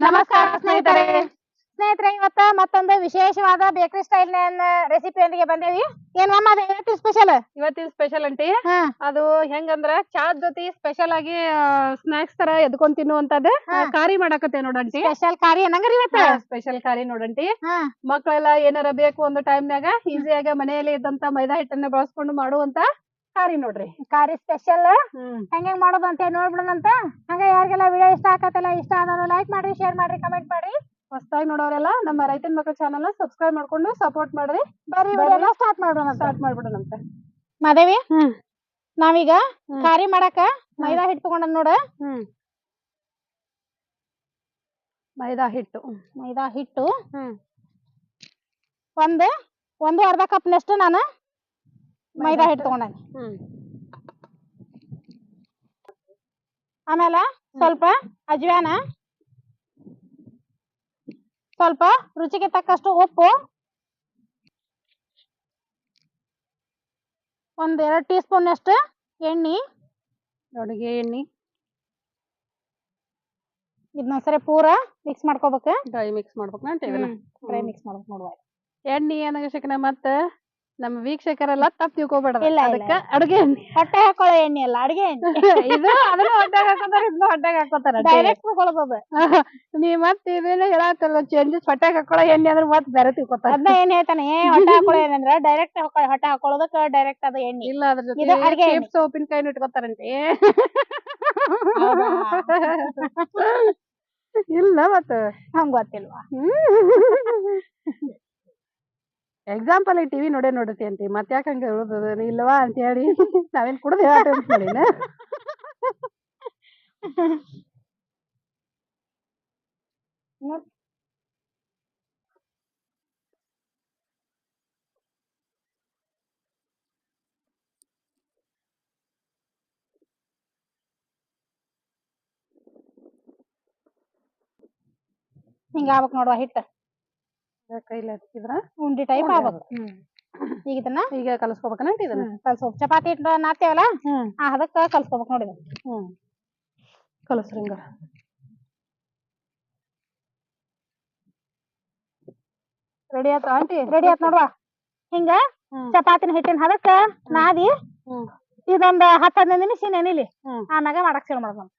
ನಮಸ್ಕಾರ ಸ್ನೇಹಿತರೆ. ಸ್ನೇಹಿತರೆ ಇವತ್ತ ಮತ್ತೊಂದು ವಿಶೇಷವಾದ ಬೇಕರಿ ಸ್ಟೈಲ್ ರೆಸಿಪಿಯೊಂದಿಗೆ ಬಂದೇವಿ. ಏನ್ ಮಮ್ಮ ಅದು ಇವತ್ತಿನ ಸ್ಪೆಷಲ್ ಇವತ್ತಿನ ಸ್ಪೆಷಲ್ ಅಂಟಿ. ಅದು ಹೆಂಗಂದ್ರ ಚಾ ಜೊತೆ ಸ್ಪೆಷಲ್ ಆಗಿ ಸ್ನಾಕ್ಸ್ ತರ ಎದ್ಕೊಂಡ್ ತಿನ್ನುವಂತದ್ದು. ಕಾರಿ ಮಾಡಾಕತ್ತೆ ನೋಡಂಟಿ ಸ್ಪೆಷಲ್ ಕಾರಿ ಏನಂಗ್ರಿ ಇವತ್ತ? ಸ್ಪೆಷಲ್ ಕಾರಿ ನೋಡಂಟಿ ಮಕ್ಕಳೆಲ್ಲ ಏನಾರ ಬೇಕು ಒಂದು ಟೈಮ್ನಾಗ ಈಸಿಯಾಗ ಮನೆಯಲ್ಲಿ ಇದ್ದಂತ ಮೈದಾ ಹಿಟ್ಟನ್ನ ಬಳಸ್ಕೊಂಡು ಮಾಡುವಂತ ಕಾರಿ ನೋಡ್ರಿ. ಕಾರಿ ಸ್ಪೆಷಲ್ ಹೆಂಗ ಮಾಡೋದು ಅಂತ ನೋಡ್ಬಿಡೋಣಂತ. ಹಂಗ ಯಾರಿಗೆಲ್ಲ ವಿಡಿಯೋ ಇಷ್ಟ ಆಗತ್ತಲ್ಲ ಇಷ್ಟ ಆದ್ರೆ ಲೈಕ್ ಮಾಡ್ರಿ ಶೇರ್ ಮಾಡ್ರಿ ಕಮೆಂಟ್ ಮಾಡ್ರಿ. ಹೊಸದಾಗಿ ನೋಡೋರೆಲ್ಲ ನಮ್ಮ ರೈತನ ಮಕ್ಕಳ ಚಾನಲ್ ಸಬ್ಸ್ಕ್ರೈಬ್ ಮಾಡ್ಕೊಂಡು ಸಪೋರ್ಟ್ ಮಾಡ್ರಿ. ಬರ್ರಿ ವಿಡಿಯೋ ಸ್ಟಾರ್ಟ್ ಮಾಡೋಣ ಸ್ಟಾರ್ಟ್ ಮಾಡ್ಬಿಡೋಣಂತೆ. ಮಾದೇವಿ ನಾವೀಗ ಕಾರಿ ಮಾಡಾಕ ಮೈದಾ ಹಿಟ್ಟು ತಗೊಂಡ ನೋಡ. ಮೈದಾ ಹಿಟ್ಟು. ಮೈದಾ ಹಿಟ್ಟು. ಒಂದು ಒಂದ್ ಒಂದು ಅರ್ಧ ಕಪ್ನಷ್ಟು ನಾನು. ಮೈದಾ ಹಿಟ್ಟು ತಗೊಂಡಾನಿ ಆಮೇಲೆ ಸ್ವಲ್ಪ ಅಜ್ವಾನ ಸ್ವಲ್ಪ ರುಚಿಗೆ ತಕ್ಕಷ್ಟು ಉಪ್ಪು ಒಂದ್ ಎರಡ್ ಟೀ ಸ್ಪೂನ್ ಅಷ್ಟು ಎಣ್ಣೆ. ಅಡುಗೆ ಎಣ್ಣೆ. ಇದನ್ನ ಸರಿ ಪೂರ ಮಿಕ್ಸ್ ಮಾಡ್ಕೋಬೇಕು. ಡ್ರೈ ಮಿಕ್ಸ್ ಮಾಡ್ಬೇಕು ಡ್ರೈ ಮಿಕ್ಸ್ ಮಾಡ್ಬೇಕು ನೋಡುವ. ಎಣ್ಣೆ ಏನಾಗಶಕನ ಮತ್ತ ನಮ್ಮ ವೀಕ್ಷಕರೆಲ್ಲ ತಪ್ಪು ತಿಳ್ಕೊಬೇಡ್ರಿ ಅದಕ್ಕೆ ಇಲ್ಲ, ಅದಕ್ಕ ಅಡುಗೆ ಎಣ್ಣೆ. ಹೊಟ್ಟೆ ಹಾಕೊಳ್ಳೋ ಎಣ್ಣೆ ಅಲ್ಲ ಅಡ್ಗೆ ಎಣ್ಣೆ. ಇದು ಅದನ್ನ ಹೊಟ್ಟೆಗೆ ಹಾಕೋತಾರ ಇದನ್ನ ಹೊಟ್ಟೆಗೆ ಹಾಕೋತಾರ ಡೈರೆಕ್ಟ್ ತಗೊಳ್ಬೋದು ನೀ ಮತ್ ಇದನ್ನ ಹೇಳತ್ತಲ್ಲ ಚೇಂಜಸ್ ಹೊಟ್ಟೆಗೆ ಹಾಕೊಳ್ಳೋ ಎಣ್ಣೆ ಅಂದ್ರೆ ಮತ್ ಬೇರೆ ತಿಳ್ಕೊತಾರ. ಅದನ್ನ ಏನ್ ಹೇಳ್ತಾನೆ ಏ ಹೊಟ್ಟೆ ಹಾಕೊಳ್ಳೋ ಏನಂದ್ರೆ ಡೈರೆಕ್ಟ್ ಹೊಟ್ಟೆ ಹಾಕೊಳ್ಳೋದಕ್ಕ ಡೈರೆಕ್ಟ್ ಅದು ಎಣ್ಣೆ. ಇಲ್ಲ ಅದ್ರ ಇದು ಜೊತೆ ಅಡ್ಗೆ ಎಣ್ಣೆ. ಚಿಪ್ಸ್ ಉಪ್ಪಿನಕಾಯಿನ ಇಟ್ಕೊತಾರಂತೆ. ಹೌದಾ? ಇಲ್ಲ ಮತ್ತ. ಹಂಗ ಗೊತ್ತಿಲ್ವಾ? ಎಕ್ಸಾಂಪಲ್ ಈ ಟಿವಿ ನೋಡೇ ನೋಡತಿ ಅಂತಿ ಮತ್ ಯಾಕ ಹಂಗ ಹೇಳುದು ನೀ ಇಲ್ಲವಾ ಅಂತ ಹೇಳಿ ನಾವೇನ್ ಕುಡ್ದು ಹೇಳತ್ತೆ ಅಂತ ಮಾಡಿನ ಹಿಂಗ ಆಗ್ಬೇಕು ನೋಡುವ ಹಿಟ್ಟು ಕೈಲಿ ಹಚ್ಚಿದ್ರ? ಉಂಡಿ ಟೈಪ್ ಆಗ್ಬೇಕು. ಈಗ ಇದನ್ನ ಈಗ ಕಲಸ್ಕೋಬೇಕನಂತ ಇದನ್ನ. ಕಲ್ಸ್ಬೇಕು ಚಪಾತಿ ಹಿಟ್ಟು ನಾದ್ತೇವಲ್ಲ? ಹ್ಮ್. ಆ ಹದಕ್ಕ ಕಲ್ಸ್ಕೊಬೇಕು ನೋಡಿ. ಹ್ಮ್. ಕಲಸ್ರಿ ಹಂಗಾರ. ರೆಡಿ ಆಯ್ತು ಆಂಟಿ? ರೆಡಿ ನೋಡುವ. ಹಿಂಗ. ಚಪಾತಿನ ಹಿಟ್ಟಿನ ಹದಕ್ಕ ನಾದಿ ಇದೊಂದ್ ಹತ್ತ್ ಹದಿನೈದು ನಿಮಿಷ ನೆನಿಲಿ ಆಮ್ಯಾಗ ಮಾಡಕ್ ಶುರು ಮಾಡ್ಬೇಕು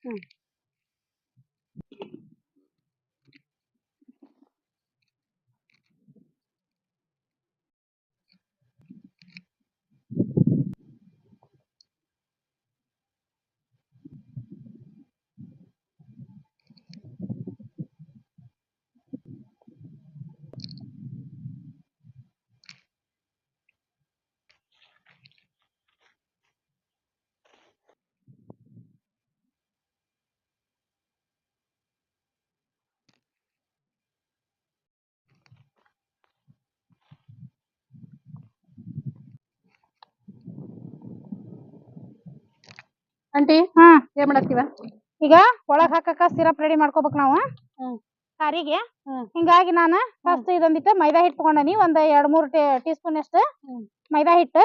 ಆಂಟಿ? ಹ್ಮ್ ಏನ್ ಮಾಡತ್ತೀವ? ಈಗ ಒಳಗ್ ಹಾಕಕ ಸಿರಪ್ ರೆಡಿ ಮಾಡ್ಕೋಬೇಕು ನಾವು. ಕಾರಿಗೆ ಸಾರಿಗೆ. ಹಿಂಗಾಗಿ ನಾನು ಫಸ್ಟ್ ಇದೊಂದಿಟ್ಟು ಮೈದಾ ಹಿಟ್ಟು ತಗೊಂಡನಿ ಒಂದ್ ಎರಡ್ ಮೂರ್ ಟೀ ಸ್ಪೂನ್ ಅಷ್ಟು ಮೈದಾ ಹಿಟ್ಟು.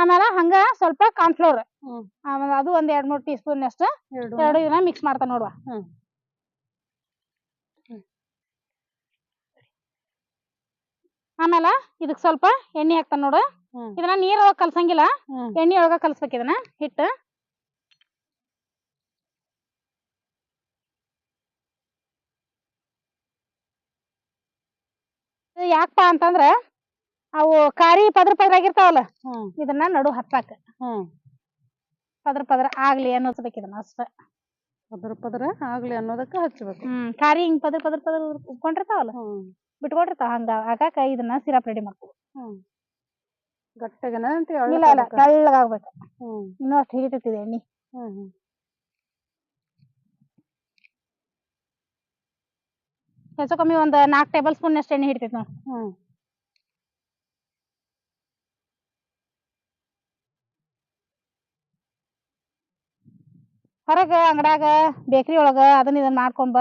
ಆಮೇಲೆ ಹಂಗ ಸ್ವಲ್ಪ ಕಾರ್ನ್ಫ್ಲೋರ್ ಆಮೇಲೆ ಅದು ಒಂದ್ ಎರಡ್ ಮೂರ್ ಟೀ ಸ್ಪೂನ್ ಅಷ್ಟು ಎರಡು. ಇದನ್ನ ಮಿಕ್ಸ್ ಮಾಡ್ತಾ ನೋಡುವ. ಆಮೇಲೆ ಇದಕ್ ಸ್ವಲ್ಪ ಎಣ್ಣೆ ಹಾಕ್ತಾನ ನೋಡು. ಇದನ್ನ ನೀರೊಳಗ ಕಲ್ಸಂಗಿಲ್ಲ. ಎಣ್ಣೆ ಒಳಗ ಕಲ್ಸ್ಬೇಕು ಇದನ್ನ ಹಿಟ್ಟು. ಯಾಕಪ್ಪ ಅಂತಂದ್ರ ಅವು ಕಾರಿ ಪದ್ರ ಪದ್ರ ಆಗಿರ್ತಾವಲ್ಲ ಇದನ್ನ ನಡು ಹಚ್ಚಾಕ ಪದರ ಪದ್ರ ಆಗ್ಲಿ ಅನ್ನಿಸ್ಬೇಕು ಇದನ್ನ ಅಷ್ಟ. ಪದ್ರ ಪದ್ರ ಆಗ್ಲಿ ಅನ್ನೋದಕ್ಕ ಹಚ್ಚಬೇಕು ಹ್ಮ್ ಕಾರಿ ಹಿಂಗ್ ಪದ್ರ ಪದ್ರ ಪದ್ರ ಉಟ್ಕೊಂಡಿರ್ತಾವಲ್ಲ ಬಿಟ್ಕೊಂಡಿರ್ತಾವ ಹಂಗ ಆಗಾಕ ಇದನ್ನ ಸಿರಪ್ ರೆಡಿ ಮಾಡ್ಕೋ ಗಟ್ಟಗನ ಅಂತ ಇಲ್ಲ ಇಲ್ಲ ತೆಳ್ಳಗಾಗ್ಬೇಕು. ಇನ್ನೂ ಅಷ್ಟು ಹಿಡಿತೈತಿದೆ ಎಣ್ಣೆ. ಹ್ಮ್ ಹ್ಮ್. ಹೆಚ್ಚು ಕಮ್ಮಿ ಒಂದ್ ನಾಲ್ಕು ಟೇಬಲ್ ಸ್ಪೂನ್ ಅಷ್ಟು ಎಣ್ಣೆ ಹಿಡಿತೈತಿ ನೋಡಿ. ಹ್ಮ್. ಹೊರಗ ಅಂಗಡ್ಯಾಗ ಬೇಕರಿ ಒಳಗ ಅದನ್ನ ಇದನ್ನ ಮಾಡ್ಕೊಂಡ್ ಬ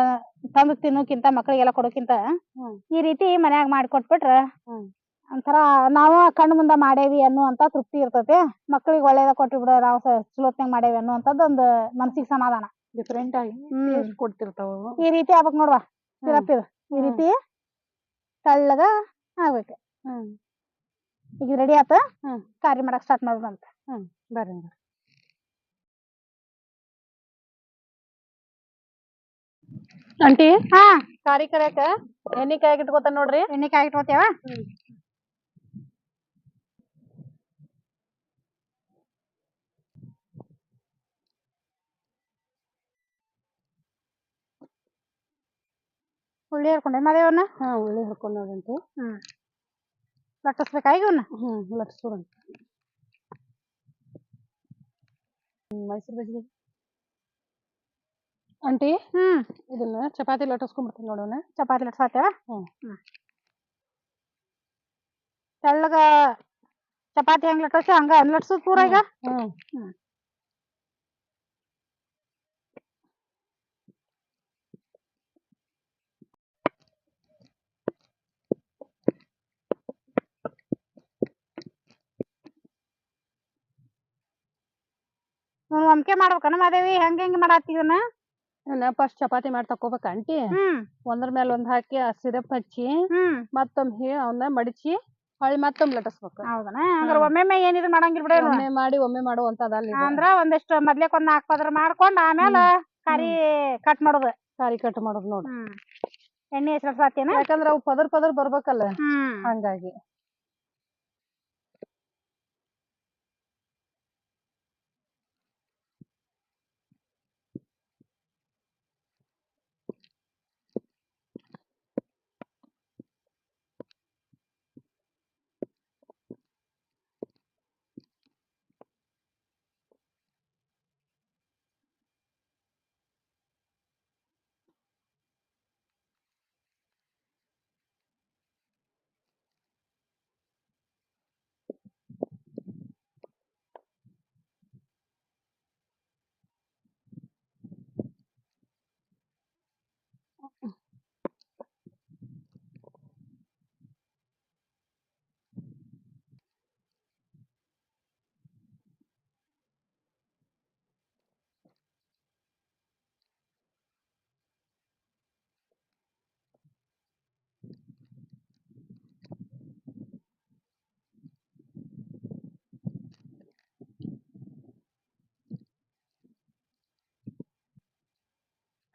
ತಂದು ತಿನ್ನೋಕ್ಕಿಂತ ಮಕ್ಕಳಿಗೆಲ್ಲ ಕೊಡೋಕ್ಕಿಂತ ಈ ರೀತಿ ಮನ್ಯಾಗ ಮಾಡಿ ಕೊಟ್ಬಿಟ್ರ ಹ್ಮ್. ಒಂಥರ ನಾವು ಕಣ್ಣು ಮುಂದ ಮಾಡೇವಿ ಅನ್ನುವಂತ ತೃಪ್ತಿ ಇರ್ತೈತಿ. ಮಕ್ಕಳಿಗೆ ಒಳ್ಳೇದ ಕೊಟ್ಟು ಬಿಡ ನಾವು ಚಲೋತ್ನಾಗ ಮಾಡೇವಿ ಅನ್ನುವಂಥದ್ದು ಒಂದು ಮನ್ಸಿಗೆ ಸಮಾಧಾನ. ಡಿಫ್ರೆಂಟ್ ಆಗಿ ಕೊಡ್ತಿರ್ತಾವ ಈ ರೀತಿ ಆಗ್ಬೇಕು ನೋಡ್ವಾ. ಸಿರಪ್ ಇದು ಈ ರೀತಿ ತೆಳ್ಳಗ ಆಗ್ಬೇಕು. ಹ್ಮ್. ಈಗ ರೆಡಿ ಆತ? ಹ್ಮ್. ಕಾರ್ಯ ಮಾಡಕ್ ಸ್ಟಾರ್ಟ್ ಮಾಡೋದಂತ ಬರ್ರಿ ಹಂಗಾರ. ಆಂಟಿ? ಹಾ ಕಾರಿ ಕರಿಯಾಕ. ಎಣ್ಣಿ ಕಾಯಾಗ ಇಟ್ಕೋತ ನೋಡ್ರಿ. ಎಣ್ಣೆ ಕಾಯಿ ಇಟ್ಕೋತೇವ ಉಳ್ಳಿ ಹರ್ಕೊಂಡೆ ಮದೇವನ್ನ ಹಾ ಉಳ್ಳಿ ಹಾಕೊಂಡ್ ನೋಡಂಟಿ ಹ್ಮ್. ಲಟ್ಟಿಸ್ಬೇಕಾ ಈಗ ಇವನ್ನ ಹ್ಮ್ ಲಟ್ಸೋರಂತ ಮೈಸೂರು ಬಜ್ಜಿ ಆಂಟಿ? ಹ್ಮ್. ಇದನ್ನ ಚಪಾತಿ ಲಟ್ಟಿಸ್ಕೊಂಡ್ಬಿಡ್ತೀನಿ ನೋಡೋಣ ಚಪಾತಿ ಲಟ್ಸಾತೇವ ಹ್ಮ್. ತೆಳ್ಳಗ ಚಪಾತಿ ಹೆಂಗ್ ಲಟ್ಸಿ ಹಂಗ ಲಟ್ಸೋದ್ ಪೂರ ಈಗ? ಹ್ಮ್. ಹ್ಮ್. ಒಮ್ಕೆ ಮಾಡ್ಬೇಕನ ಮಾದೇವಿ ಹೆಂಗ್ ಹೆಂಗ್ ಮಾಡಾತಿದನ ಫಸ್ಟ್ ಚಪಾತಿ ಮಾಡಿ ತಕೋಬೇಕ ಆಂಟಿ? ಹ್ಮ್. ಒಂದ್ರ ಮೇಲೆ ಒಂದ್ ಹಾಕಿ ಸಿರಪ್ ಹಚ್ಚಿ ಹ್ಮ್. ಮತ್ತೊಮ್ಮೆ ಅವನ್ನ ಮಡಚಿ ಹೊಳ್ಳಿ ಮತ್ತೊಮ್ಮೆ ಲಟಸ್ಬೇಕು ಹೌದನ? ಹಂಗಾರ ಒಮ್ಮೆ ಏನಿದ್ರು ಮಾಡಂಗಿಲ್ಲ ಬಿಡ ಒಮ್ಮೆ ಮಾಡಿ ಒಮ್ಮೆ ಮಾಡುವಂತದಲ್ಲ ಇದು. ಅಂದ್ರ ಒಂದಿಷ್ಟು ಮೊದ್ಲೇಕ್ ಒಂದ್ ನಾಲ್ಕು ಪದ್ರ ಮಾಡ್ಕೊಂಡ್ ಆಮೇಲೆ ಕರಿ ಕಟ್ ಮಾಡೋದು. ಕಾರಿ ಕಟ್ ಮಾಡೋದು ನೋಡು. ಹ್ಮ್. ಎಣ್ಣೆ ಸಾತ್ಯನ? ಯಾಕಂದ್ರ ಅವು ಪದರ್ ಪದರ್ ಬರ್ಬೇಕಲ್ಲ. ಹ್ಮ್. ಹಂಗಾಗಿ.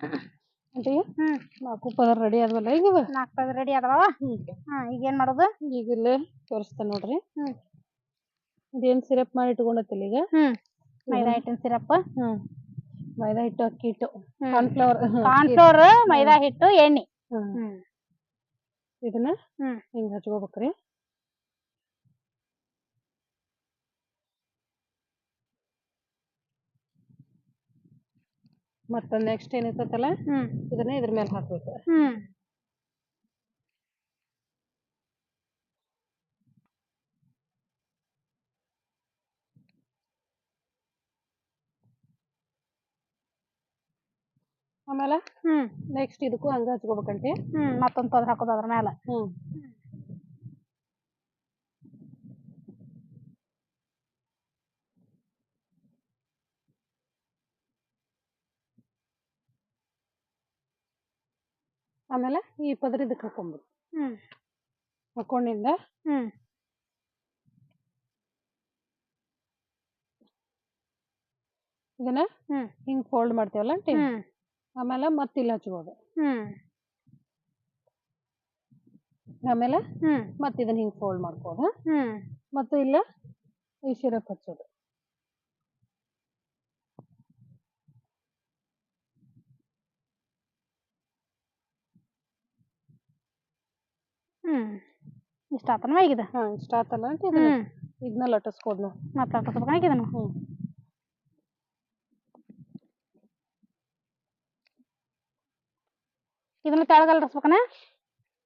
ಹ್ಮ್. ನಾಲ್ಕು ಪದರ್ ರೆಡಿ ಆದ್ವಲ್ಲ ಈಗ ನಾಲ್ಕು ಪದ ರೆಡಿ ಅದಾವ ಹ್ಮ್. ಹಾ ಈಗ ಏನ್ ಮಾಡೋದು? ಈಗ ಇಲ್ಲೇ ತೋರಿಸ್ತೇನೆ ನೋಡ್ರಿ. ಹ್ಮ್. ಇದೇನ್ ಸಿರಪ್ ಮಾಡಿ ಇಟ್ಕೊಂಡತ್ತಿಲ್ಲ ಈಗ? ಹ್ಮ್. ಮೈದಾ ಹಿಟ್ಟಿನ ಸಿರಪ್ ಹ್ಮ್. ಮೈದಾ ಹಿಟ್ಟು ಅಕ್ಕಿ ಹಿಟ್ಟು ಹ್ಮ್. ಕಾರ್ನ್ಫ್ಲವರ್ ಕಾರ್ನ್ಫ್ಲೋರ್ ಮೈದಾ ಹಿಟ್ಟು ಎಣ್ಣೆ. ಹ್ಮ್. ಇದನ್ನ ಹ್ಮ್. ಹಿಂಗ್ ಹಚ್ಕೋಬೇಕ್ರಿ. ಮತ್ತ ನೆಕ್ಸ್ಟ್ ಏನಿರ್ತೈತಲ್ಲ ಹ್ಮ್. ಇದನ್ನ ಇದ್ರ ಮೇಲೆ ಹಾಕ್ಬೇಕು. ಹ್ಮ್. ಆಮೇಲೆ ಹ್ಮ್. ನೆಕ್ಸ್ಟ್ ಇದಕ್ಕೂ ಹಂಗ ಹಚ್ಕೋಬೇಕಂಟಿ ಹ್ಮ್ ಮತ್ತೊಂದ್ ಪದ್ರ ಹಾಕೋದು ಅದ್ರ ಮ್ಯಾಲ. ಹ್ಮ್. ಆಮೇಲೆ ಈ ಪದರ ಇದಕ್ಕೆ ಹಾಕೊಂಡ್ಬಿಡು ಹ್ಮ್. ಹಾಕೊಂಡಿಂದ ಹ್ಮ್. ಇದನ್ನ ಹ್ಮ್. ಹಿಂಗ್ ಫೋಲ್ಡ್ ಮಾಡ್ತೇವಲ್ಲ ಟೀ ಹ್ಮ್. ಆಮೇಲೆ ಮತ್ತೆ ಇಲ್ಲಿ ಹಚ್ಬೋದು. ಹ್ಮ್. ಆಮೇಲೆ ಹ್ಮ್. ಮತ್ತೆ ಇದನ್ನ ಹಿಂಗ್ ಫೋಲ್ಡ್ ಮಾಡ್ಕೋದು ಹ್ಮ್. ಮತ್ತೆ ಇಲ್ಲ ಈ ಶಿರಪ್ ಹಚ್ಚೋದು. ಹ್ಮ್. ಇಷ್ಟ ಆತನ ಈಗ ಹಾ ಇಷ್ಟ ಆತಲ್ಲ ಅಂತ ಇದನ್ನ ಹ್ಮ್. ಇದನ್ನ ಲಟ್ಟಿಸ್ಕೋದ್ ನಾವು ಮತ್ತೆ ಹಾಕೋಬೇಕ ಇದನ್ನ ತೆಳಗಲ್ ಇರಿಸ್ಬೇಕನ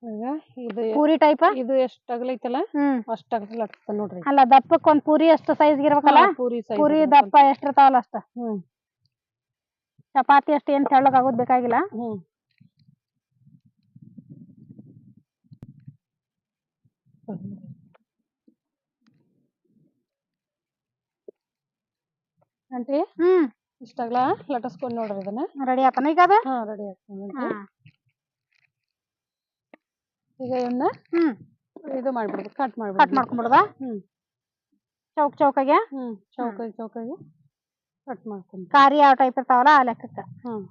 ಈಗ ಇದು ಪೂರಿ ಟೈಪ್ ಇದು ಎಷ್ಟ್ ಅಗಲೈತಲ್ಲ ಹ್ಮ್. ಅಷ್ಟ ಅಗಲ ಲಟ್ಟಿಸ್ತಾನೆ ನೋಡ್ರಿ. ಅಲ್ಲ ದಪ್ಪಕ್ಕೆ ಒಂದ್ ಪೂರಿ ಅಷ್ಟು ಸೈಜ್ ಇರ್ಬೇಕಲ್ಲ? ಹಾ, ಪೂರಿ size ಪೂರಿ ಇರ್ಬೇಕು. ದಪ್ಪ ಎಷ್ಟಿರ್ತಾವಲ್ಲ ಅಷ್ಟ? ಹ್ಮ್. ಚಪಾತಿ ಅಷ್ಟು ಏನ್ ತೆಳ್ಳಗ್ ಆಗೋದ್ ಬೇಕಾಗಿಲ್ಲ? ಹ್ಮ್. ಆಂಟಿ? ಹ್ಮ್. ಇಷ್ಟಾಗ್ಲ ಲಟಸ್ಕೊಂಡ್ ನೋಡ್ರಿ ಇದನ್ನ. ರೆಡಿ ಆತನ ಈಗ ಅದ? ಹಾ ರೆಡಿ ಆಗ್ತದೆ ಈಗ ಇವನ್ನ ಹ್ಮ್. ಇದು ಮಾಡ್ಬಿಡ್ದು ಕಟ್ ಕಟ್ ಮಾಡ್ಬಿಡ್ದು ಮಾಡ್ಕೊಂಡ್ಬಿಡದ? ಹ್ಮ್. ಚೌಕ್ ಚೌಕಾಗೆ? ಹ್ಮ್ ಚೌಕಾಗಿ ಚೌಕಾಗಿ ಕಟ್ ಮಾಡ್ಕೊಂಡು. ಕಾರಿ ಯಾವ ಟೈಪ್ ಇರ್ತಾವಲ್ಲ ಆ ಲೆಕ್ಕಕ್ಕ? ಹ್ಮ್.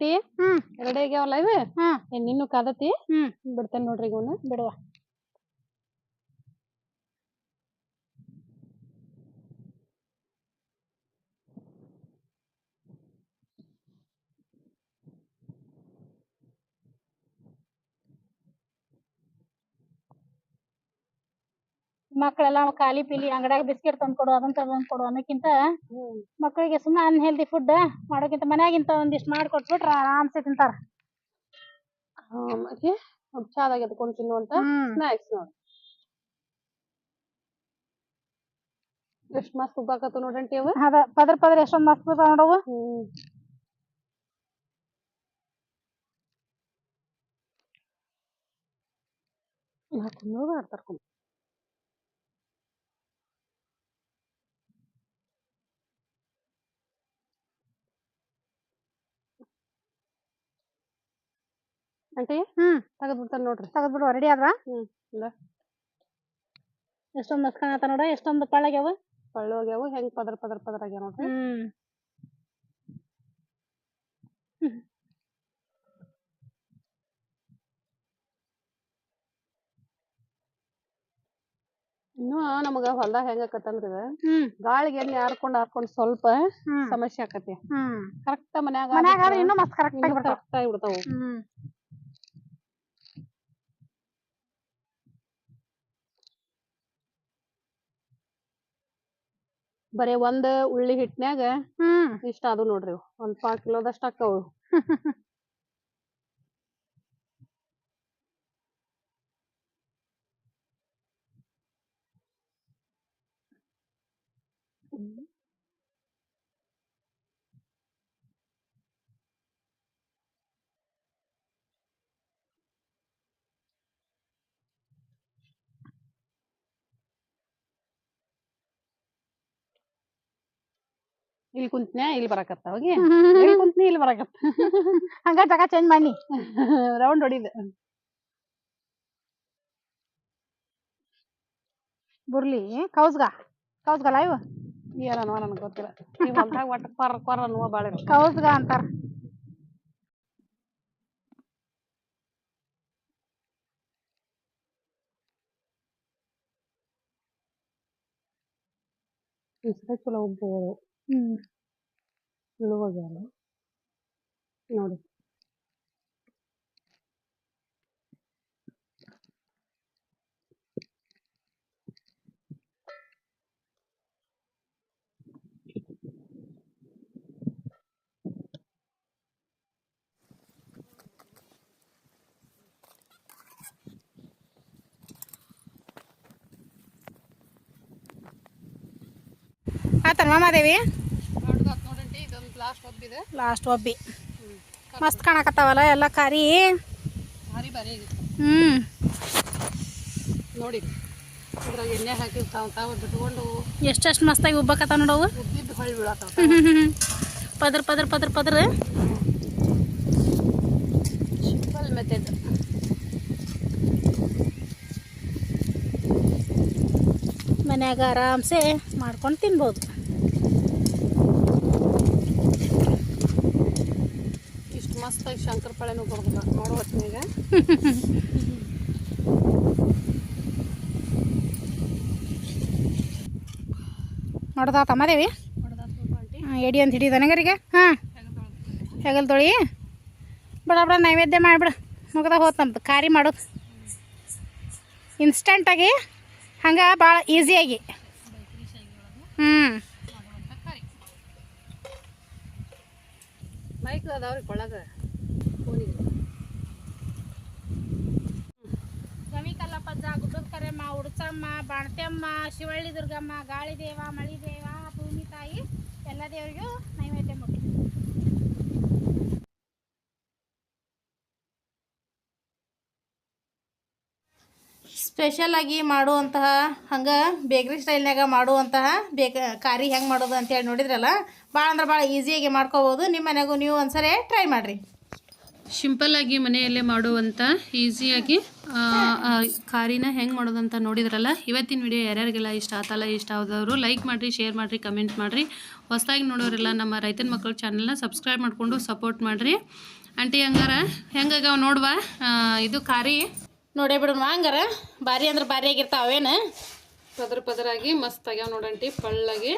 ಆಂಟಿ ಹ್ಮ್. ರೆಡಿ ಆಗ್ಯಾವಲ್ಲ ಇವು ಹ್ಮ್. ಏನ್ ಇನ್ನು ಕಾದತಿ ಹ್ಮ್. ಬಿಡ್ತೇನೆ ನೋಡ್ರಿ ಇವನು. ಇವನ್ನ ಬಿಡುವ. ಮಕ್ಕಳೆಲ್ಲ ಖಾಲಿ ಪೀಲಿ ಅಂಗಡ್ಯಾಗ ಬಿಸ್ಕೆಟ್ ತಂದು ಕೊಡು ಅದನ್ನ ತಂದು ಕೊಡು ಅನ್ನೋಕ್ಕಿಂತ ಮಕ್ಕಳಿಗೆ ಸುಮ್ಮನೆ ಅನ್ಹೆಲ್ದಿ ಫುಡ್ ಮಾಡೋಕ್ಕಿಂತ ಮನ್ಯಾಗಿಂತ ಒಂದಿಷ್ಟು ಮಾಡಿ ಕೊಟ್ಬಿಟ್ರೆ ಆರಾಮ್ಸೆ ತಿಂತಾರ. ಚಾದಾಗ ಎದ್ಕೊಂಡು ತಿನ್ನುವಂತ ಸ್ನಾಕ್ಸ್ ನೋಡಿ. ಎಷ್ಟ್ ಮಸ್ತ್ ಉಬ್ಬಾಕತ್ತ ನೋಡಂಟಿ ಅವ. ಅದ ಪದ್ರ ಪದ್ರ ಎಷ್ಟೊಂದ್ ಮಸ್ತ್ ನೋಡವು ಮಾಡ್ತಾರ ಆಂಟಿ ಹ್ಮ್. ತೆಗೆದ್ ನೋಡ್ರಿ. ತೆಗೆದ್ ರೆಡಿ ಆದ್ರ? ಹ್ಮ್ ಇಲ್ಲ ಎಷ್ಟೊಂದ್ ಮಸ್ತ್ ಕಾಣತ್ತ ನೋಡ ಎಷ್ಟೊಂದ್ ಪಳ್ಳಾಗ್ಯಾವ ಪಳ್ಳು ಆಗ್ಯಾವು ಹೆಂಗ್ ಪದರ್ ಪದರ್ ಪದರ್ ಆಗ್ಯಾವ ನೋಡ್ರಿ. ಹ್ಮ್. ಇನ್ನು ನಮಗ ಹೊಲ್ದಾಗ ಹೆಂಗ ಆಕತ್ತಂದ್ರ ಗಾಳಿಗೆ ಎಣ್ಣೆ ಹಾರ್ಕೊಂಡ್ ಹಾರ್ಕೊಂಡ್ ಸ್ವಲ್ಪ ಸಮಸ್ಯೆ ಆಕತಿ ಕರೆಕ್ಟ್ ಮನ್ಯಾಗ ಮನ್ಯಾಗ ಆದ್ರೆ ಇನ್ನೂ ಮಸ್ತ್ ಕರೆಕ್ಟ್ ಆಗಿ ಕರೆಕ್ಟ್ ಆಗಿ ಬಿಡ್ತಾವು. ಬರೇ ಒಂದ್ ಉಳ್ಳಿ ಹಿಟ್ನ್ಯಾಗ ಹ್ಮ್ ಇಷ್ಟ ಅದು ನೋಡ್ರಿ. ಒಂದ್ ಪಾವ್ ಕಿಲೋದಷ್ಟ ಆಕ್ಕವು ಇಲ್ಲಿ ಕುಂತ್ನ್ಯಾ ಇಲ್ಲಿ ಬರಾಕತ್ತ ಹೋಗಿ ಇಲ್ಲಿ ಕುಂತ್ನಿ ಇಲ್ಲಿ ಬರಾಕತ್ತ? ಹಂಗ ಜಾಗ ಚೇಂಜ್ ಮಾಡಿ. ರೌಂಡ್ ಹೊಡಿದ. ಬುರ್ಲಿ ಕೌಸ್ಗ ಕೌಸ್ಗಲ್ಲ ಇವು? ಏನನ್ನುವ ನನಗ್ ಗೊತ್ತಿಲ್ಲ. ಈ ಹೊಲ್ದಾಗ ಒಟ್ಟ ಕೊರ ಕೊರ ಅನ್ನುವ ಬಾಳ. ಕೌಸ್ಗ ಅಂತಾರ. ಚಲೋ ಉಬ್ಬು ಹ್ಮ್. ಇಳುವಾಗ್ಯಾವ ನೋಡಿ ಆತನ ಮಾಮಾದೇವಿ ನೋಡ್ದಾತ್ ನೋಡಂಟಿ ಇದೊಂದು ಲಾಸ್ಟ್ ಒಬ್ಬಿದೆ ಲಾಸ್ಟ್ ಒಬ್ಬಿ. ಮಸ್ತ್ ಕಾಣಕತ್ತಾವಲ್ಲ ಎಲ್ಲ ಕರಿ? ಹ್ಮ್. ನೋಡಿ. ಇದ್ರಾಗ ಎಣ್ಣೆ ಹಾಕಿ ತಾವ್ ಬಿಟ್ಕೊಂಡು ಎಷ್ಟೆಷ್ಟು ಮಸ್ತಾಗಿ ಉಬ್ಬಕತ್ತ ನೋಡವು ಉಬ್ಬಿದ್ದು ಹೊಳ್ಳಿ ಬೀಳತ್ತಾವ ಪದ್ರ ಪದ್ರ ಪದ್ರ ಪದ್ರ. ಸಿಂಪಲ್ ಮೆಥಡ್ ಮನ್ಯಾಗ ಆರಾಮ್ಸೆ ಮಾಡ್ಕೊಂಡು ತಿನ್ಬೋದು. ಇಷ್ಟು ಮಸ್ತಾಗಿ ಶಂಕರ ಪಳೆನೂ ಬರ್ದಿಲ್ಲ ನೋಡೋ ಹೊತ್ತಿನಾಗ ನೋಡ್ದ ತಮ್ಮದೇವಿ ನೋಡ್ದಾತ್ ನೋಡು ಆಂಟಿ ಎಡಿ ಅಂತ ಹಿಡಿ ದನಗರಿಗೆ ಹಾಂ. ಹೆಗಲ್ ತೊಳಿ. ಬಿಡ ಬಿಡ ನೈವೇದ್ಯ ಮಾಡಿಬಿಡ. ಮುಗ್ದ ಹೋತ್ ನಮ್ದು ಖಾರಿ ಮಾಡೋದು ಇನ್ಸ್ಟಂಟಾಗಿ ಹಂಗೆ ಭಾಳ ಈಸಿಯಾಗಿ ಹ್ಞೂ ಮೈಕ್ ಅದಾವ್ರಿ ಕೊಳ್ಳಾಗ ಗವಿ ಬಾಣತಮ್ಮ ಶಿವಳ್ಳಿ ದುರ್ಗಮ್ಮ, ಗಾಳಿದೇವ, ಮಳಿದೇವ ಮಳಿ ದೇವ ಭೂಮಿ ತಾಯಿ, ಎಲ್ಲ ದೇವರಿಗೂ ನೈವೇದ್ಯ ಸ್ಪೆಷಲ್ ಆಗಿ ಮಾಡುವಂತಹ, ಹಂಗೆ ಬೇಕ್ರಿ ಸ್ಟೈಲ್ನಾಗ ಮಾಡುವಂತಹ ಬೇಕ ಕಾರಿ ಹೆಂಗೆ ಮಾಡೋದು ಅಂತೇಳಿ ನೋಡಿದ್ರಲ್ಲ ಭಾಳ ಅಂದ್ರೆ ಭಾಳ ಈಸಿಯಾಗಿ ಮಾಡ್ಕೋಬೋದು. ನಿಮ್ಮ ಮನೆಗೂ ನೀವು ಒಂದ್ಸರಿ ಟ್ರೈ ಮಾಡಿರಿ. ಸಿಂಪಲ್ ಆಗಿ ಮನೆಯಲ್ಲೇ ಮಾಡುವಂಥ ಈಸಿಯಾಗಿ ಕಾರಿನ ಹೆಂಗೆ ಮಾಡೋದಂತ ನೋಡಿದ್ರಲ್ಲ ಇವತ್ತಿನ ವಿಡಿಯೋ ಯಾರ್ಯಾರಿಗೆಲ್ಲ ಇಷ್ಟ ಆತಲ್ಲ ಇಷ್ಟ ಆದವರು ಲೈಕ್ ಮಾಡಿರಿ ಶೇರ್ ಮಾಡಿರಿ ಕಮೆಂಟ್ ಮಾಡಿರಿ. ಹೊಸದಾಗಿ ನೋಡೋರೆಲ್ಲ ನಮ್ಮ ರೈತನ ಮಕ್ಕಳು ಚಾನಲ್ನ ಸಬ್ಸ್ಕ್ರೈಬ್ ಮಾಡಿಕೊಂಡು ಸಪೋರ್ಟ್ ಮಾಡಿರಿ. ಆಂಟಿ ಹಂಗಾರ ಹೆಂಗಾಗ ನೋಡುವ? ಇದು ಕಾರಿ? ನೋಡೇ ಬಿಡೋಣ ಹಂಗಾರ. ಭಾರಿ ಅಂದ್ರೆ ಭಾರಿ ಆಗಿರ್ತಾವೇನು ಪದರ ಪದರಾಗಿ ಮಸ್ತ್ ಆಗ್ಯಾವ ನೋಡಂಟಿ ಪಳ್ಳಗೆ.